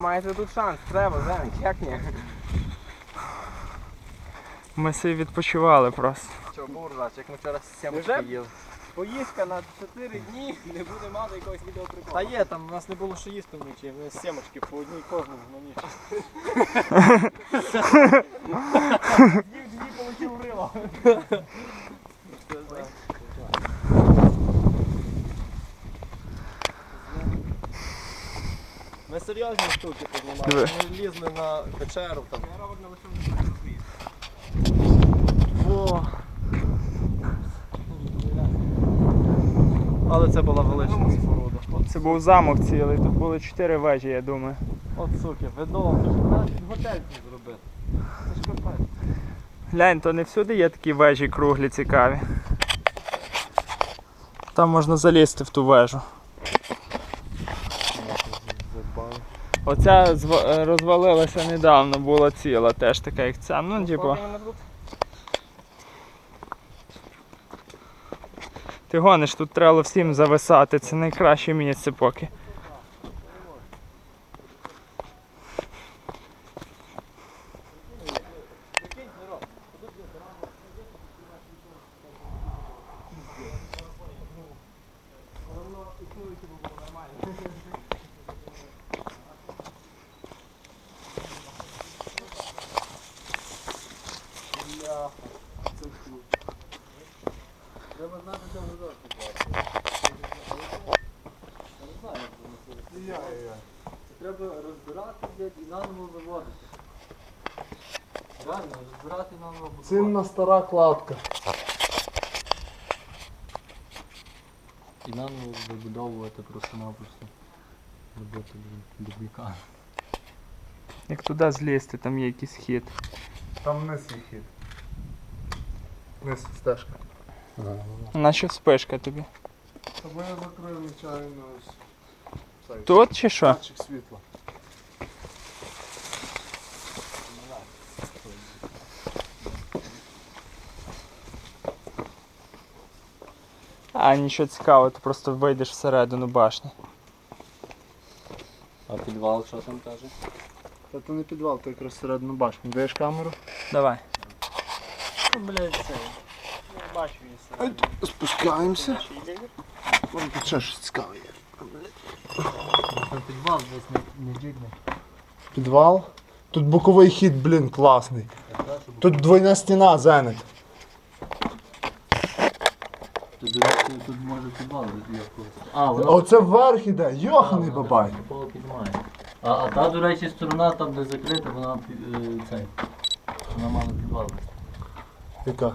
Маєте тут шанс, треба, Зенк, як ні? Ми собі відпочивали просто. Що, буржач, як ми вчора сімочки їли. Поїздка на 4 дні не буде мати якогось відеоприколу. Та є, там у нас не було що їсти вночі, ми сімочки по одній кожному на ніч. Їв дві полетів рило. Ми серйозні штуки піднімали. Ми лізли на печеру там. Во. Але це була велична споруда. От, Це був замок цілий, тут були чотири вежі, я думаю. от суки, видно, це ж готель тут зробити. Це ж капець. Глянь, то не всюди є такі вежі круглі цікаві. Там можна залізти в ту вежу. Оця е, розвалилася недавно, була ціла, теж така як ця. Ну, типу, ти гониш, тут треба всім зависати, це найкраще місце поки. Треба знати, де гудошки Це треба розбирати, блядь, і наново виводити. Реально, розбирати і наново будувати. Цінна стара кладка. І наново вибудовувати просто-напросто. Робити, блін, дубіка. Як туди злізти, там є якийсь хід. Там вниз є хід. Вниз стежка. Наша спишка тобі. Тому я закрив нечайно ось цей Тут чи що? датчик світла. А, нічого цікавого, ти просто вийдеш всередину башні. А підвал що там каже? Та то не підвал, то якраз середину башню. Даєш камеру? Давай. Ну, блядь, це. Я бачу її Спускаємося. Вон тут ще щось цікаве є. Там підвал десь не, не джигне. Підвал. Тут боковий хід, блін, класний. Тут двойна стіна, Зенек. Тут, до речі, тут може підвал якось. А, воно Оце вверх іде, йоханий бабай. Поло піднімає. А, а та, до речі, сторона там, де закрита, вона пі- е, цей. Вона мала підвал. Яка?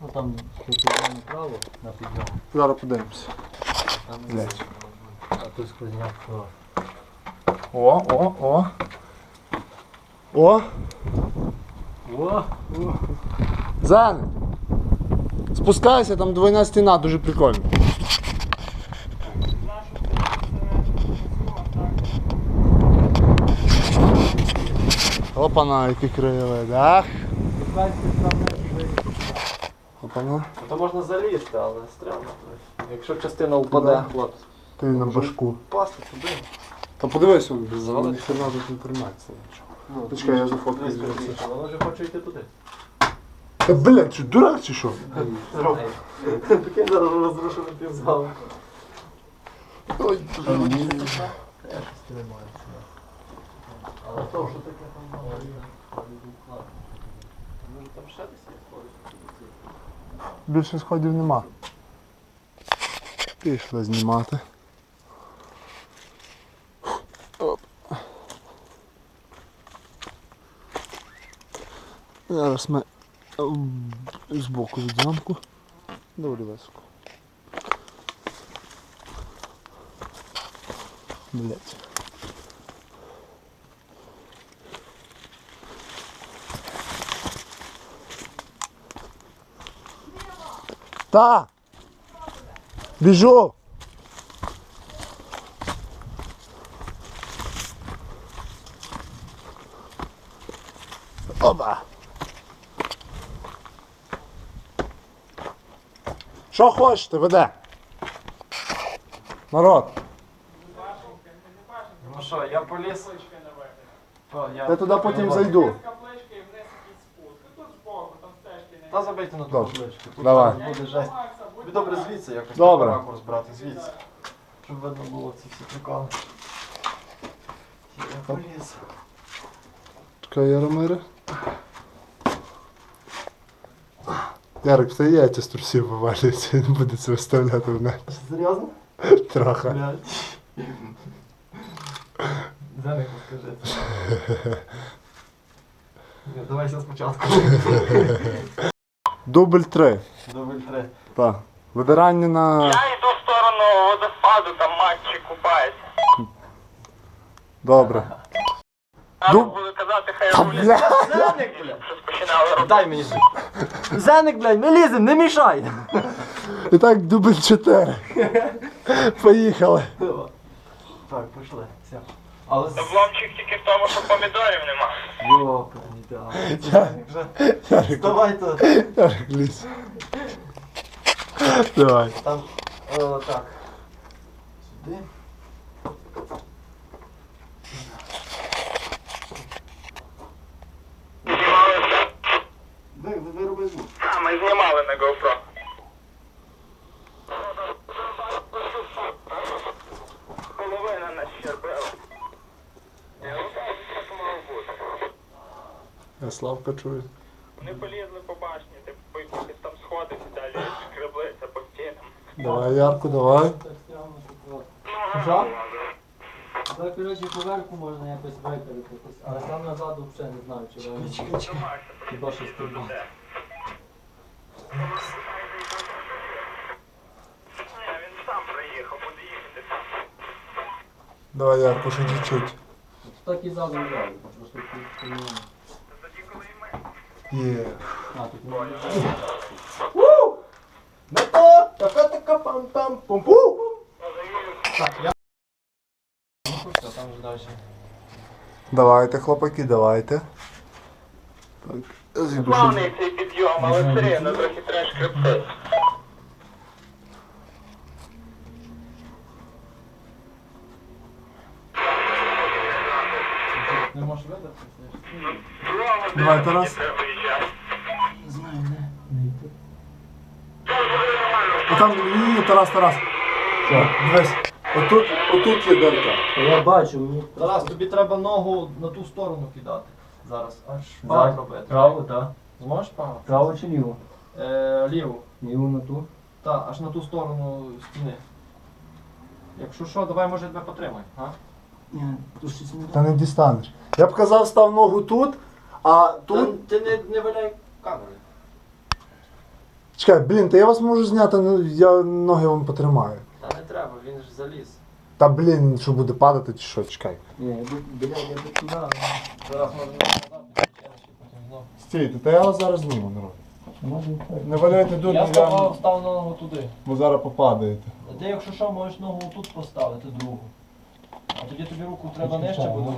Ну там тут направо на підвал. Зараз подивимося. Там Блядь. А тут сквозняк. о. О, о, о. О, О! Зенек. Спускайся, там двойна стіна, дуже прикольно. Опана, які крили, да? Опана. То можна залізти, але стрімно. Якщо частина впаде, хлопці. Ти на башку. Пасти туди. Та подивись, он без Завалить? ніхрена тут інформації. Ну, Почекай, я зафоткаю звідси. звідси. Воно вже хоче йти туди. Та блядь, що дурак чи що? Такий зараз розрушений півзал. Ой, Я тримаю. Але то, що таке там мало. Може там? Більше сходів нема. Пішли знімати. Зараз ми м, збоку від замку. Доволі високо. Блять. Та! Біжу! Оба! Що хочете, веде? Народ! Ну що, я поліз О, Я туди потім зайду. Та забийте на ту Добре. табличку. Тут Давай. зараз буде жесть. Добре звідси якось Добре. такий ракурс брати, звідси. Щоб видно було ці всі приколи. Я поліз. Чекай, Яромире. Ярик, все яйця з трусів вивалюється, він буде це виставляти в неї. Серйозно? Трохи. Блядь. Зеник скажи. Ні, Давайся спочатку. Дубль три. Дубль три. Так. Видирання на. Я йду в сторону водоспаду, там матчі купаються. Добре. Дуб- буду казати, хай Та, рулять. бля. Зеник, блядь! Щось починали робити. Дай мені. Зеник, блядь, не лізем, не мішай! І так, дубль 4. Поїхали. Так, пішли. Все. Але з... Обломчик тільки в тому, що помідорів нема. Йопані, так. Ярик, Давай то. Ярик, лізь. Давай. Там, о, так. Сюди. Ви, ви, вироби звук. А, ми на GoPro. Половина нас щербила. Я Славка чую. Вони полізли по башні, типу, по якихось там сходах і далі шкреблися по стінам. Давай, Ярку, давай. Що? Так, коротше, поверху можна якось викрити, але там назад взагалі не знаю, чи. Хіба що стрільно. Він сам приїхав, буде їхати сам. Давай, Ярку, ще чуть-чуть. Так і задом грали, просто тут ми. Є. А, тут не Не то! Така така пам пам пум пум Так, я. Ну що, там вже далі. Давайте, хлопаки, давайте. Так. я зійду, Плавний цей підйом, але все рівно трохи треба шкребти. Не можеш видати? Давай, Тарас. Не знаю, йти. О, там, ні, ні, Тарас, Тарас. Дивись. Отут, отут є дирка. Я бачу, мені Тарас, тобі треба ногу на ту сторону кидати. Зараз. Аж пак робити. право, так. Зможеш пак? Право чи ліво? Е, ліву. Ліво на ту. Та, аж на ту сторону стіни. Якщо що, давай може тебе потримай, а? Ні, тут щось не Та не дістанеш. Я б казав, став ногу тут, а тут. Ти не, не валяй камери. Чекай, блін, та я вас можу зняти, ну я ноги вам потримаю. Та не треба, він ж заліз. Та блін, що буде падати чи що, чекай. Ні, я би, блядь, я би туди. Зараз можна назад, потім знов. Стійте, та я вас зараз зніму, народ. Не валяйте тут, Я бо ставав, став ногу туди. бо зараз попадаєте. Ти, якщо що, можеш ногу тут поставити, другу. А тоді тобі руку треба нижче буде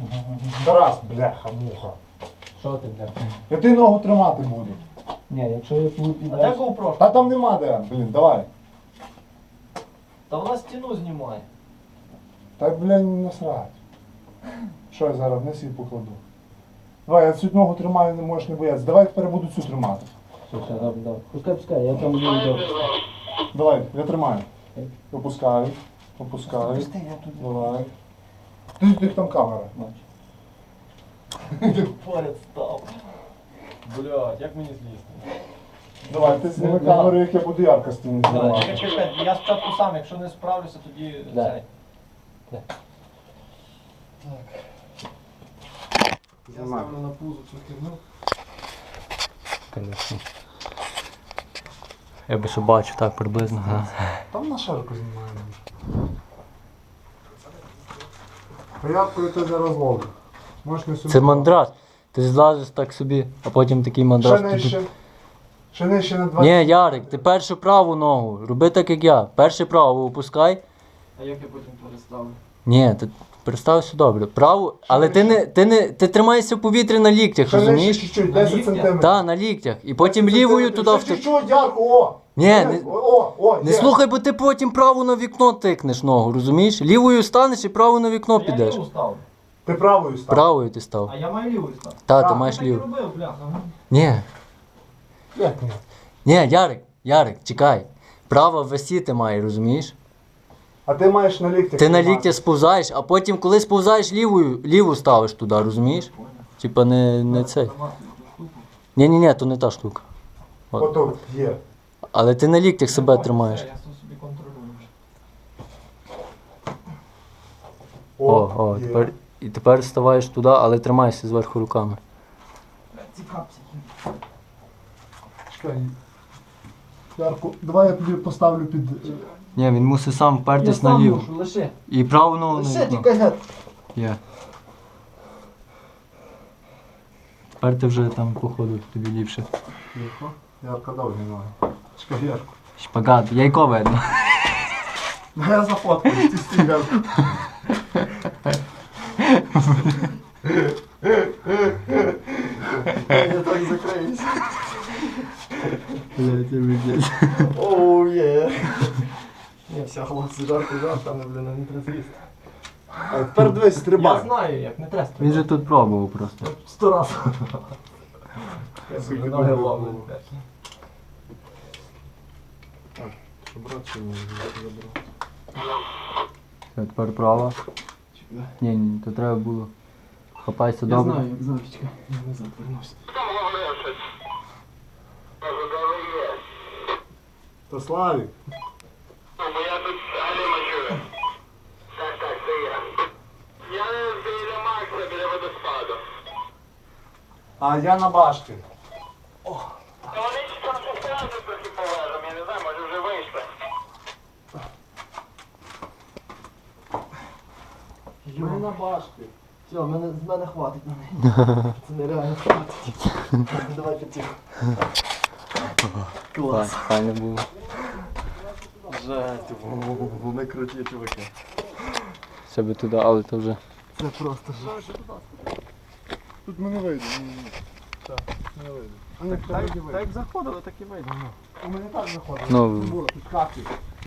ага. Тарас, бляха, муха. Що ти, блядь? Я ти ногу тримати буду. Ні, якщо я тут А де GoPro? Та там нема де, блін, давай. Та вона стіну знімає. Так, блін, насрать. Що я зараз вниз її покладу? Давай, я цю ногу тримаю, не можеш не боятися. Давай тепер я буду цю тримати. Все, все, добре, добре. Пускай, пускай, я там не йду. Давай, я тримаю. Опускаю. Опускаю. Давай. Ти, ти там камера. бачу. Поряд став. Блядь, як мені злізти? Давай, ти зніми камеру, як я буду яркості не Чекай, знімати. чекай, я спочатку сам, якщо не справлюся, тоді цей. Да. Так. Я ставлю на пузо цю херню. Конечно. Я би ще бачив так приблизно. Ага. Там на шарку знімаємо. А я коли ти. Можеш не сюди. Це мандраж. Ти злазиш так собі, а потім такий Ще мандраж. нижче. Ще нижче на 20. Ні, Ярик, ти першу праву ногу. Роби так, як я. Перше праву опускай. А як я потім переставлю? Ні, ти представся добре. Праву, але ти не, ти не ти тримаєшся в повітрі на ліктях, Ще розумієш? чуть-чуть, На 10 ліктях? сантиметрів. Так, на ліктях. І потім лівою туди Ще чуть-чуть, ярко, о! Ні, не, О, о, о, не є. слухай, бо ти потім праву на вікно тикнеш ногу, розумієш? Лівою станеш і праву на вікно підеш. став. Ти правою став. Правою ти став. А я маю лівою став. Та, ти маєш Так і робив, бляха. Ні, Як ні? ні, Ярик, Ярик, чекай. Права висіти має, розумієш? А ти маєш на ліктях. Ти на лікті сповзаєш, а потім, коли сповзаєш лівою, ліву ставиш туди, розумієш? Типа не, не цей. Ні, ні, ні, то не та штука. Отут є. Але ти на ліктях себе тримаєш. Я собі контролюю. О, о, є. тепер, і тепер ставаєш туди, але тримайся зверху руками. Ці капці. Чекай. Ярку, давай я тобі поставлю під. е, Ні, він мусить сам Я впертись сам наліво. мушу, лише. І праву ногу вікно. тільки геть. Є. Тепер ти вже там походу тобі ліпше. Тихо. Ярка довгі ноги. Чекай, Ярку. Шпагат, яйко видно. Ну я зафоткаю, ти стій, Ярку. Я так закриюсь. Оу, є. Хлопці, жарко, жарко, але, блін, не треба з'їсти. А тепер дивись, Я знаю, як не треба Він стрибати. же тут пробував просто. Сто раз. Я собі ноги ломлю. Все, тепер права. Ні, ні, то треба було. Хапайся Я добре. знаю, як завічка. Я назад вернуся. То Славік. Бо я тут Галіма чую. Так, так, це я. Я біля Макса, біля водоспаду. А я на башті. Та вони ж там сестрази трохи повезом, я не знаю, може вже вийшли. Ми на башті. Все, мене, з мене хватить на неї. Це нереально хватить. Давайте тихо. Клас. Файно було. Жесть, вони круті чуваки. Ще би туди, але то вже. Це просто жесть. Тут ми не вийдемо. Так, не вийде. Так, так як заходили, так і вийде. У мене так заходить. Ну, Було, тут капці.